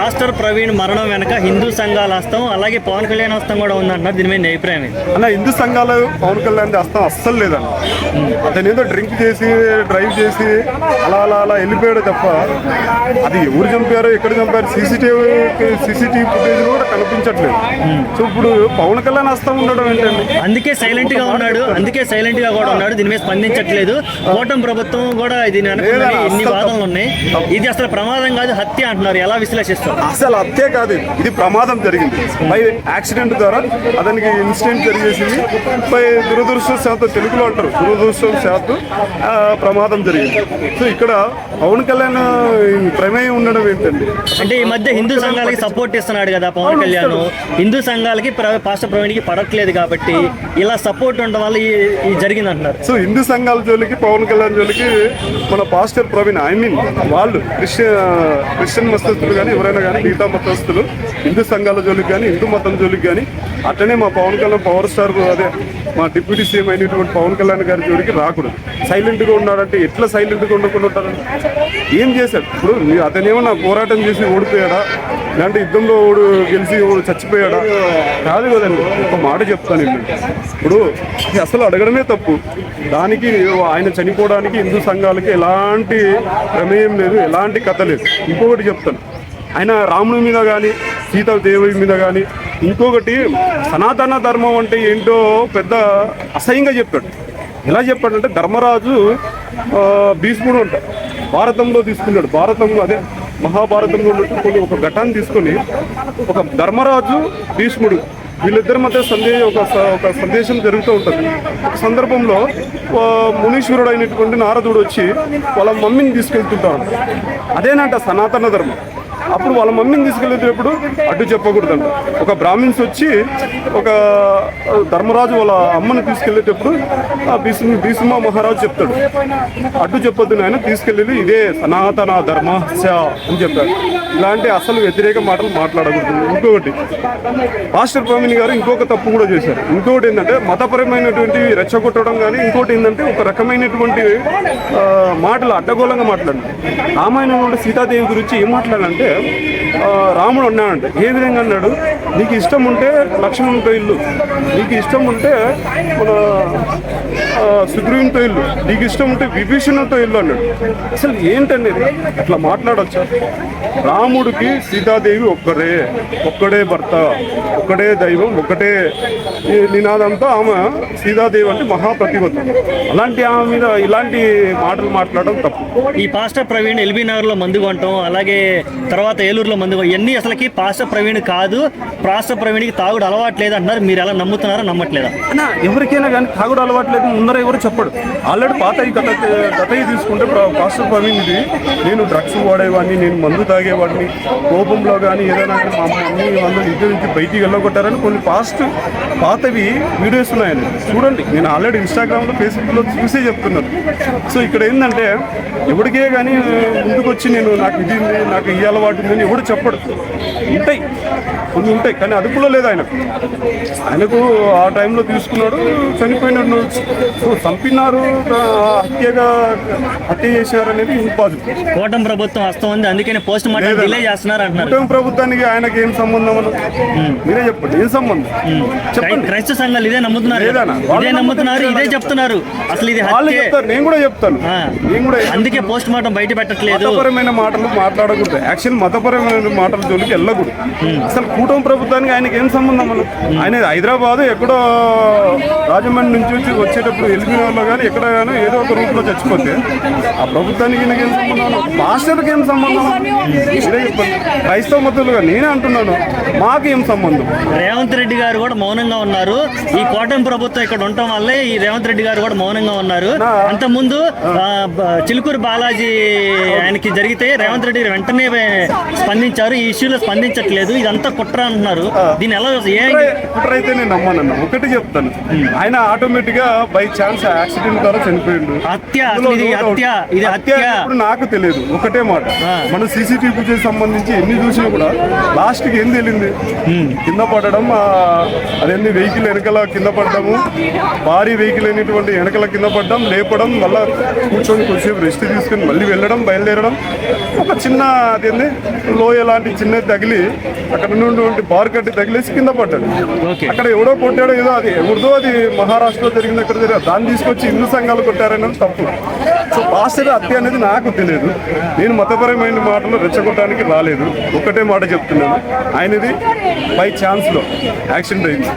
Pastor Praveen మరణం వెనక హిందూ సంఘాల హస్తం అలాగే పవన్ కళ్యాణ్ హస్తం కూడా ఉందంటున్నారు. దీని మీద అభిప్రాయం? అన్న హిందూ సంఘాలు పవన్ కళ్యాణ్ అస్తం అస్సలు లేదండి అతను ఏదో డ్రింక్ చేసి డ్రైవ్ చేసి అలా అలా అలా వెళ్ళిపోయాడు తప్ప అది ఎవరు చంపారో ఎక్కడ చంపారు సీసీటీవీ సీసీటీవీ ఫుటేజ్ కూడా కనిపించట్లేదు. సో ఇప్పుడు పవన్ కళ్యాణ్ అస్తం ఉండడం ఏంటండి? అందుకే సైలెంట్గా ఉన్నాడు అందుకే సైలెంట్గా కూడా ఉన్నాడు దీని మీద స్పందించట్లేదు. కూటమి ప్రభుత్వం కూడా దీని వెనక లేదన్న, ఇన్ని అస్సలు వాదనలు ఉన్నాయి. ఇది అసలు ప్రమాదం కాదు హత్య అంటున్నారు. ఎలా విశ్లేషిస్తారు? అసలు హత్యే కాదు. ఇది. ప్రమాదం జరిగింది. బై యాక్సిడెంట్ ద్వారా అతనికి ఇన్సిడెంట్ జరిగేసింది. బై దురదృష్టవశాత్తు తెలుగులో అంటారు. ఆ, ప్రమాదం జరిగింది. సో ఇక్కడ పవన్ కళ్యాణ్ ప్రమేయం ఉండడం ఏంటండి? అంటే ఈ మధ్య హిందూ సంఘాలకి సపోర్ట్ ఇస్తున్నాడు కదా పవన్ కళ్యాణ్. హిందూ సంఘాలకి పాస్టర్ ప్రవీణ్కి పడట్లేదు కాబట్టి ఇలా సపోర్ట్ ఉండడం వల్ల ఈ- జరిగింది అంటున్నారు సో హిందూ సంఘాల జోలికి పవన్ కళ్యాణ్ జోలికి మన పాస్టర్ ప్రవీణ్ ఐ మీన్ వాళ్ళు క్రిస్టియన్ క్రిస్టియన్ మతస్థులు కానీ ఎవరైనా కానీ మిగతా మతస్థులు హిందూ సంఘాల జోలికి కానీ హిందూ మతం జోలికి కానీ అట్లనే మా పవన్ కళ్యాణ్ పవర్ స్టార్ అదే మా డిప్యూటీ సీఎం అయినటువంటి పవన్ కళ్యాణ్ గారి జోలికి రాకూడదు. సైలెంట్గా ఉన్నాడంటే ఎట్లా సైలెంట్గా ఉండకుండా ఉంటారంటే ఏం చేశాడు? ఇప్పుడు అతనేమో అతనేమన్నా పోరాటం చేసి ఓడిపోయాడా? లేదంటే యుద్ధంలో ఓడు గెలిచి ఓడు చచ్చిపోయాడా? కాదు కదండి ఒక మాట చెప్తాను ఇప్పుడు అసలు అడగడమే తప్పు. దానికి ఆయన చనిపోవడానికి హిందూ సంఘాలకి ఎలాంటి ప్రమేయం లేదు ఎలాంటి కథ లేదు. ఇంకొకటి చెప్తాను. ఆయన రాముని మీద కానీ సీతాదేవి మీద కానీ ఇంకొకటి సనాతన ధర్మం అంటే ఏంటో పెద్ద అసహ్యంగా చెప్పాడు ఎలా చెప్పాడంటే ధర్మరాజు భీష్ముడు అంట. భారతంలో తీసుకున్నాడు. భారతంలో అదే మహాభారతంలో ఉన్నట్టు కొన్ని ఒక ఘటాన్ని తీసుకొని ఒక ధర్మరాజు భీష్ముడు వీళ్ళిద్దరి మధ్య సందేశం ఒక స- ఒక సందేశం జరుగుతూ ఉంటుంది. ఒక సందర్భంలో మునీశ్వరుడు అయినటువంటి నారదుడు వచ్చి వాళ్ళ మమ్మీని తీసుకెళ్తుంటారు అదేనంట సనాతన ధర్మం. అప్పుడు వాళ్ళ మమ్మీని తీసుకెళ్ళేటప్పుడు అడ్డు చెప్పకూడదంట. ఒక బ్రాహ్మిన్స్ వచ్చి ఒక ధర్మరాజు వాళ్ళ అమ్మని తీసుకెళ్ళేటప్పుడు ఆ భీష్మ భీష్మ మహారాజు చెప్తాడు. అడ్డు చెప్పొద్దు నాయన తీసుకెళ్ళేది ఇదే సనాతన ధర్మస్య అని చెప్పారు ఇలాంటి అసలు వ్యతిరేక మాటలు మాట్లాడకూడదు. ఇంకొకటి మాస్టర్ ప్రవీణ్ గారు ఇంకొక తప్పు కూడా చేశారు. ఇంకొకటి ఏంటంటే మతపరమైనటువంటి రెచ్చగొట్టడం కానీ ఇంకోటి ఏంటంటే ఒక రకమైనటువంటి మాటలు అడ్డగోళంగా మాట్లాడండి కూడా సీతాదేవి గురించి ఏం మాట్లాడాలంటే ఆ, రాముడు అన్నాడంటే ఏ విధంగా అన్నాడు? నీకు ఇష్టం ఉంటే లక్ష్మణునితో ఇల్లు. నీకు ఇష్టం ఉంటే మన సుగ్రీవునితో ఇల్లు నీకు ఇష్టం ఉంటే విభీషణునితో ఇల్లు అన్నాడు. అసలు ఏంటండి? అట్లా మాట్లాడొచ్చా? రాముడికి సీతాదేవి ఒక్కరే ఒక్కడే భర్త ఒక్కడే దైవం ఒకటే ఈ నినాదంతో ఆమె సీతాదేవి అంటే మహాప్రతిభత అలాంటి ఆమె మీద ఇలాంటి మాటలు మాట్లాడడం తప్పు. ఈ పాస్టర్ ప్రవీణ్ ఎల్బీ నగర్లో మందు కొనటం అలాగే తర్వాత ఏలూరులో మందు ఇవన్నీ అసలుకి పాస్టర్ ప్రవీణ్ కాదు పాస్టర్ ప్రవీణ్కి తాగుడు అలవాట్లేదు అంటున్నారు మీరు ఎలా నమ్ముతున్నారా నమ్మట్లేదా? ఎవరికైనా కానీ తాగుడు అలవాట్లేదు ముందర ఎవరు చెప్పడు. ఆల్రెడీ పాత ఈ గత తీసుకుంటే పాస్టర్ ప్రవీణ్ ఇది. నేను డ్రగ్స్ వాడేవాడిని నేను మందు తాగేవాడిని. కోపంలో కానీ ఏదైనా కానీ మా మమ్మీ వాళ్ళు ఇంటి నుంచి బయటికి వెళ్ళగొట్టారని కొన్ని పాస్ట్ పాతవి వీడియోస్ ఉన్నాయని. చూడండి నేను ఆల్రెడీ ఇన్స్టాగ్రామ్లో ఫేస్బుక్లో చూసే చెప్తున్నాను సో ఇక్కడ ఏంటంటే ఎవరికే కానీ ముందుకు వచ్చి నేను నాకు ఇది నాకు ఈ అలవాటు ఉందని ఎవడు చెప్పడు. ఉంటాయి. కొన్ని ఉంటాయి కానీ అదుపులో లేదు ఆయనకు. ఆయనకు ఆ టైంలో తీసుకున్నాడు చనిపోయినాడు. సో చంపినారు హత్యగా హత్య చేశారు అనేది ఇంపాసిబుల్ కూటమి ప్రభుత్వం హస్తం ఉంది అందుకనే పోస్ట్ మార్టం. డిలే చేస్తున్నారు అంటున్నారు. కుటుంబ ప్రభుత్వానికి ఆయనకి ఏం సంబంధం మీరే చెప్పండి ఏం సంబంధం? చెప్పండి. క్రైస్తవ సంఘాలు ఇదే నమ్ముతున్నారు ఇదే నమ్ముతున్నారు ఇదే చెప్తున్నారు. అసలు ఇది వాళ్ళు చెప్తారు నేను కూడా చెప్తాను. నేను కూడా అందుకే పోస్ట్ మార్టం బయట పెట్టట్లేదు. మతపరమైన మాటలు మాట్లాడకూడదు. యాక్చువల్ మతపరమైన మాటల జోలికి వెళ్ళకూడదు. అసలు కూటమి ప్రభుత్వానికి ఆయనకి ఏం సంబంధం ఆయన హైదరాబాద్ ఎక్కడో రాజమండ్రి నుంచి వచ్చి వచ్చేటప్పుడు ఎల్బీనగర్లో కానీ ఎక్కడ కానీ ఏదో ఒక రూట్లో చచ్చిపోతే ఆ ప్రభుత్వానికి ఈయనకి ఏం సంబంధం మాస్టర్కి ఏం సంబంధం క్రైస్తవ మతులుగా నేనే అంటున్నాను మాకు ఏం సంబంధం? రేవంత్ రెడ్డి గారు కూడా మౌనంగా ఉన్నారు. ఈ కూటమి ప్రభుత్వం ఇక్కడ ఉండటం వల్లే ఈ రేవంత్ రెడ్డి గారు కూడా మౌనంగా ఉన్నారు. అంత ముందు చిలుకూరు బాలాజీ ఆయనకి జరిగితే రేవంత్ రెడ్డి గారు వెంటనే స్పందించారు. ఈ ఇష్యూలో స్పందించట్లేదు. ఇదంతా కుట్ర అంటున్నారు. దీని ఎలా ఏ కుట్ర అయితే నేను నమ్మనన్న ఒకటి చెప్తాను. ఆయన ఆటోమేటిక్గా బై ఛాన్స్ యాక్సిడెంట్ ద్వారా చనిపోయిండు. ఇప్పుడు నాకు తెలియదు ఒకటే మాట. మన సీసీటీవీ ఫుటేజ్ సంబంధించి ఎన్ని చూసినా కూడా లాస్ట్కి ఏం తెలియంది కింద పడడం ఆ, అదేంది వెహికల్ వెనకాల కింద పడడము భారీ వెహికల్ అయినటువంటి వెనకాల కింద పడడం లేపడం మళ్ళా కూర్చొని కొద్దిసేపు రెస్ట్ తీసుకొని మళ్ళీ వెళ్ళడం బయలుదేరడం. ఒక చిన్న అదేంది లోయ లాంటి చిన్నది తగిలి అక్కడ ఉన్నటువంటి బార్ కట్టి తగిలేసి కింద పడ్డాడు. అక్కడ ఎవడో కొట్టాడో ఏదో అది ఎవరిదో అది మహారాష్ట్రలో జరిగింది జరిగింది. దాన్ని తీసుకొచ్చి హిందూ సంఘాలు కొట్టారనేది తప్పు. సో పాస్టర్ హత్య అనేది నాకు తెలియదు. నేను మతపరమైన మాటలు రెచ్చగొట్టడానికి రాలేదు. ఒకటే మాట చెప్తున్నాను. ఆయనది బై ఛాన్స్లో యాక్సిడెంట్ అయింది.